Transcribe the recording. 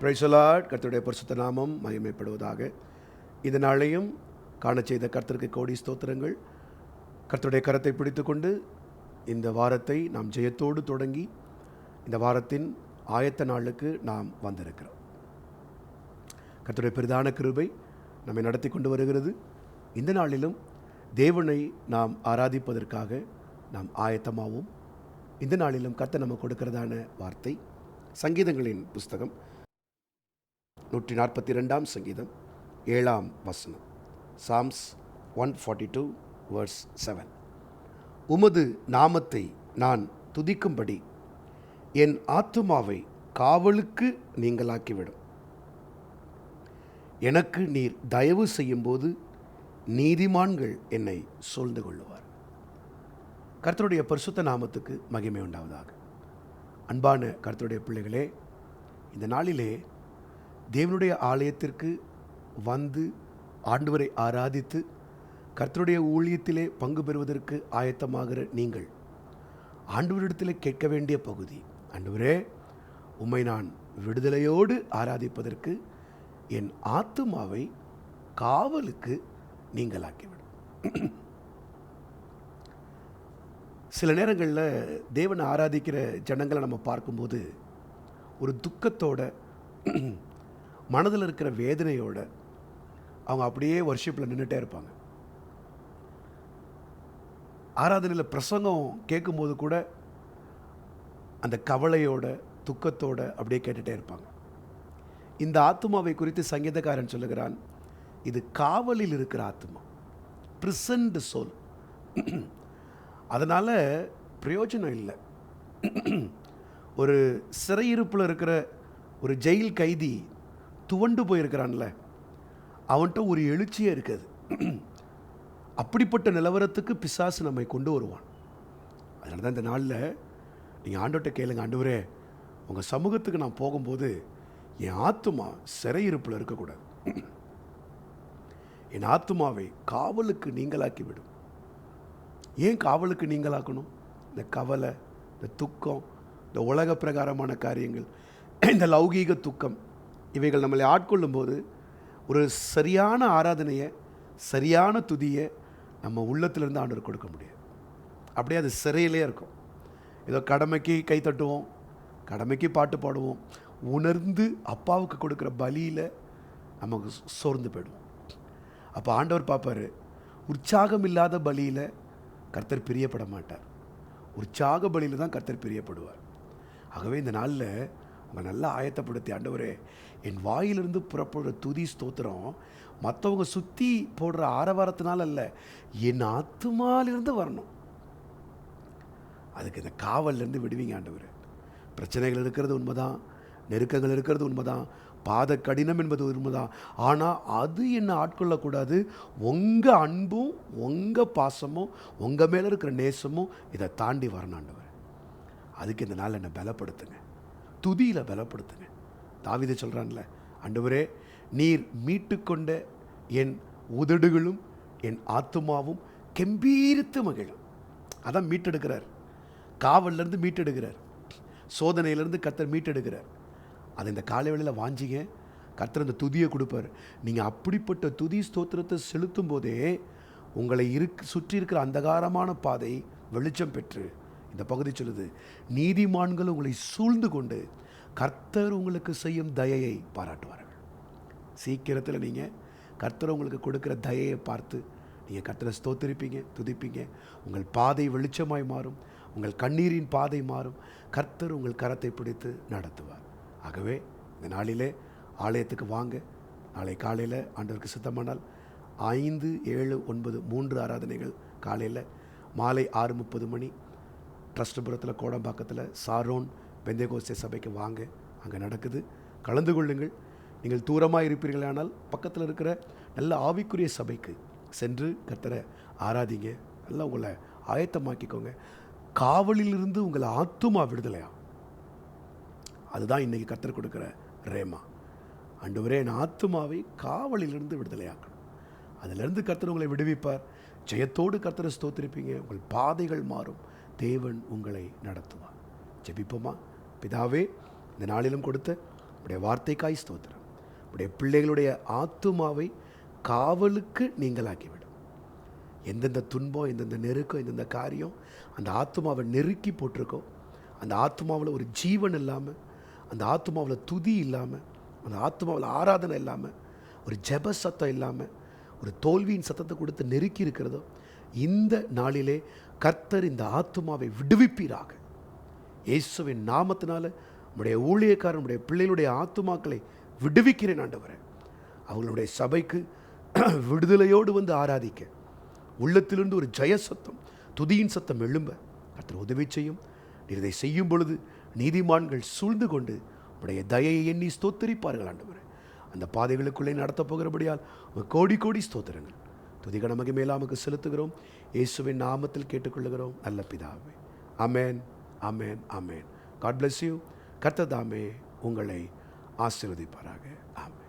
பிரைசலாட் கர்த்தருடைய பரிசுத்த நாமம் மகிமைப்படுவதாக. இந்த நாளையும் காண செய்த கர்த்தருக்கு கோடி ஸ்தோத்திரங்கள். கர்த்தருடைய கரத்தை பிடித்துக்கொண்டு இந்த வாரத்தை நாம் ஜெயத்தோடு தொடங்கி இந்த வாரத்தின் ஆயத்த நாளுக்கு நாம் வந்திருக்கிறோம். கர்த்தருடைய பிரதான கிருபை நம்மை நடத்தி கொண்டு வருகிறது. இந்த நாளிலும் தேவனை நாம் ஆராதிப்பதற்காக நாம் ஆயத்தமாகவும் இந்த நாளிலும் கர்த்தர் நம்ம கொடுக்கிறதான வார்த்தை சங்கீதங்களின் புஸ்தகம் நூற்றி நாற்பத்தி ரெண்டாம் சங்கீதம் ஏழாம் வசனம். Psalms one forty two verse seven உமது நாமத்தை நான் துதிக்கும்படி என் ஆத்துமாவை காவலுக்கு நீங்களாக்கிவிடும். எனக்கு நீர் தயவு செய்யும்போது நீதிமான்கள் என்னை சூழ்ந்து கொள்ளுவார். கர்த்தருடைய பரிசுத்த நாமத்துக்கு மகிமை உண்டாவதாக. அன்பான கர்த்தருடைய பிள்ளைகளே இந்த நாளிலே தேவனுடைய ஆலயத்திற்கு வந்து ஆண்டவரை ஆராதித்து கர்த்தருடைய ஊழியத்திலே பங்கு பெறுவதற்கு ஆயத்தமாகிற நீங்கள் ஆண்டவரிடத்தில் கேட்க வேண்டிய பகுதி. ஆண்டவரே உம்மை நான் விடுதலையோடு ஆராதிப்பதற்கு என் ஆத்துமாவை காவலுக்கு நீங்களாக்கிவிடும் சில நேரங்களில் தேவனை ஆராதிக்கிற ஜனங்களை நம்ம பார்க்கும்போது ஒரு துக்கத்தோட மனதில் இருக்கிற வேதனையோட அவங்க அப்படியே வர்ஷிப்பில் நின்றுட்டே இருப்பாங்க. ஆராதனையில் பிரசங்கம் கேட்கும்போது கூட அந்த கவலையோட துக்கத்தோட அப்படியே கேட்டுகிட்டே இருப்பாங்க. இந்த ஆத்மாவை குறித்து சங்கீதக்காரன் சொல்லுகிறான் இது காவலில் இருக்கிற ஆத்மா ப்ரிசன்ட் சோல் அதனால் பிரயோஜனம் இல்லை. ஒரு சிறையிருப்பில் இருக்கிற ஒரு ஜெயில் கைதி துவண்டு போயிருக்கிறான்ல. அவன்கிட்ட ஒரு எழுச்சியே இருக்காது. அப்படிப்பட்ட நிலவரத்துக்கு பிசாசு நம்மை கொண்டு வருவான். அதனால தான் இந்த நாளில் நீங்கள் ஆண்டோட்ட கேளுங்க ஆண்டவரே உங்கள் சமூகத்துக்கு நான் போகும்போது என் ஆத்துமா சிறையிருப்பில் இருக்கக்கூடாது. என் ஆத்துமாவை காவலுக்கு நீங்களாக்கி விடும் ஏன் காவலுக்கு நீங்களாக்கணும்? இந்த கவலை இந்த துக்கம் இந்த உலக பிரகாரமான காரியங்கள் இந்த லௌகீக துக்கம் இவைகள் நம்மளை ஆட்கொள்ளும் போது ஒரு சரியான ஆராதனையை சரியான துதியை நம்ம உள்ளத்திலேருந்து ஆண்டவர் கொடுக்க முடியாது அப்படியே அது சிறையிலே இருக்கும். ஏதோ கடமைக்கு கை தட்டுவோம் கடமைக்கு பாட்டு பாடுவோம் உணர்ந்து அப்பாவுக்கு கொடுக்குற பலியில் நமக்கு சோர்ந்து போயிடுவோம். அப்போ ஆண்டவர் பார்ப்பார் உற்சாகம் இல்லாத பலியில் கர்த்தர் பிரியப்பட மாட்டார். உற்சாக பலியில் தான் கர்த்தர் பிரியப்படுவார். ஆகவே இந்த நாளில் அவங்க நல்லா ஆயத்தப்படுத்தி ஆண்டவரே என் வாயிலிருந்து புறப்படுற துதி ஸ்தோத்திரம் மற்றவங்க சுற்றி போடுற ஆரவாரத்தினால அல்ல என் ஆத்துமாலிருந்து வரணும். அதுக்கு இந்த காவல்லேருந்து விடுவீங்க ஆண்டவர். பிரச்சனைகள் இருக்கிறது உண்மைதான் நெருக்கங்கள் இருக்கிறது உண்மைதான் பாத கடினம் என்பது உண்மைதான். ஆனால் அது என்ன ஆட்கொள்ளக்கூடாது. உங்கள் அன்பும் உங்கள் பாசமும் உங்கள் மேலே இருக்கிற நேசமும் இதை தாண்டி வரணும் ஆண்டவர். அதுக்கு இந்த நாள் என்னை பலப்படுத்துங்க. துதியில் பலப்படுத்துங்க. தாவிதை சொல்கிறான்ல அண்டவரே நீர் மீட்டுக்கொண்ட என் உதடுகளும் என் ஆத்துமாவும் கெம்பீரித்து மகிழும். அதான் மீட்டெடுக்கிறார். காவல்லேருந்து மீட்டெடுக்கிறார். சோதனையிலேருந்து கத்தர் மீட்டெடுக்கிறார். அதை இந்த காலை வேளையில் வாஞ்சிங்க. கத்தர் அந்த துதியை கொடுப்பார். நீங்கள் அப்படிப்பட்ட துதி ஸ்தோத்திரத்தை செலுத்தும் போதே உங்களை இருக்கு சுற்றி இருக்கிற அந்தகாரமான பாதை வெளிச்சம் பெற்று இந்த பகுதி சொல்லுது நீதிமான்கள் உங்களை சூழ்ந்து கொண்டு கர்த்தர் உங்களுக்கு செய்யும் தயையை பாராட்டுவார்கள். சீக்கிரத்தில் நீங்கள் கர்த்தர் உங்களுக்கு கொடுக்குற தயையை பார்த்து நீங்கள் கர்த்தரை ஸ்தோத்திருப்பீங்க துதிப்பீங்க. உங்கள் பாதை வெளிச்சமாய் மாறும். உங்கள் கண்ணீரின் பாதை மாறும். கர்த்தர் உங்கள் கரத்தை பிடித்து நடத்துவார். ஆகவே இந்த நாளிலே ஆலயத்துக்கு வாங்க. நாளை காலையில் ஆண்டவருக்கு சித்தமானால் ஐந்து ஏழு ஒன்பது மூன்று ஆராதனைகள் காலையில் மாலை ஆறு முப்பது மணி. ட்ரஸ்டபுரத்தில் கோடம்பாக்கத்தில் சாரோன் பெந்தேகோஸ்தே சபைக்கு வாங்க. அங்கே நடக்குது. கலந்து கொள்ளுங்கள். நீங்கள் தூரமாக இருப்பீர்களானால் பக்கத்தில் இருக்கிற நல்ல ஆவிக்குரிய சபைக்கு சென்று கத்தரை ஆராதிங்க. நல்லா உங்களை ஆயத்தமாக்கிக்கோங்க. காவலிலிருந்து உங்களை ஆத்துமா விடுதலையா? அதுதான் இன்றைக்கி கத்தர் கொடுக்குற ரேமா. ஆண்டவரே என் ஆத்துமாவை காவலிலிருந்து விடுதலையாக்கணும். அதிலிருந்து கர்த்தர் உங்களை விடுவிப்பார். ஜெயத்தோடு கர்த்தரை ஸ்தோத்திருப்பீங்க. உங்கள் பாதைகள் மாறும். தேவன் உங்களை நடத்துவார். ஜெபிப்போமா? பிதாவே இந்த நாளிலும் கொடுத்த உடைய வார்த்தைக்காய் ஸ்தோத்திரம். உடைய பிள்ளைகளுடைய ஆத்துமாவை காவலுக்கு நீங்களாக்கிவிடும். எந்தெந்த துன்பம் எந்தெந்த நெருக்கம் எந்தெந்த காரியம் அந்த ஆத்மாவை நெருக்கி போட்டிருக்கோ அந்த ஆத்மாவில் ஒரு ஜீவன் இல்லாமல் அந்த ஆத்மாவில் துதி இல்லாமல் அந்த ஆத்மாவில் ஆராதனை இல்லாமல் ஒரு ஜெப சத்தம் இல்லாமல் ஒரு தோல்வியின் சத்தத்தை கொடுத்து நெருக்கி இருக்கிறதோ இந்த நாளிலே கர்த்தர் இந்த ஆத்மாவை விடுவிப்பீராக. இயேசுவின் நாமத்தினால உடைய ஊழியக்காரனுடைய பிள்ளைகளுடைய ஆத்துமாக்களை விடுவிக்கிறேன் ஆண்டவரே. அவங்களுடைய சபைக்கு விடுதலையோடு வந்து ஆராதிக்க. உள்ளத்திலிருந்து ஒரு ஜெய சத்தம் துதியின் சத்தம் எழும்ப. கர்த்தர் உதவி செய்யும். இதை செய்யும் பொழுது நீதிமான்கள் சூழ்ந்து கொண்டு உடைய தயையை எண்ணி ஸ்தோத்தரிப்பார்கள் ஆண்டவர். அந்த பாதைகளுக்குள்ளே நடத்தப் போகிறபடியால் கோடி கோடி ஸ்தோத்திரங்கள். துதிகன மகிமேலாமுக்கு செலுத்துகிறோம். இயேசுவின் நாமத்தில் கேட்டுக்கொள்ளுகிறோம். நல்ல பிதாவே. Amen amen amen God bless you கர்த்ததாமே உங்களை ஆசீர்வதிப்பாராக. ஆமே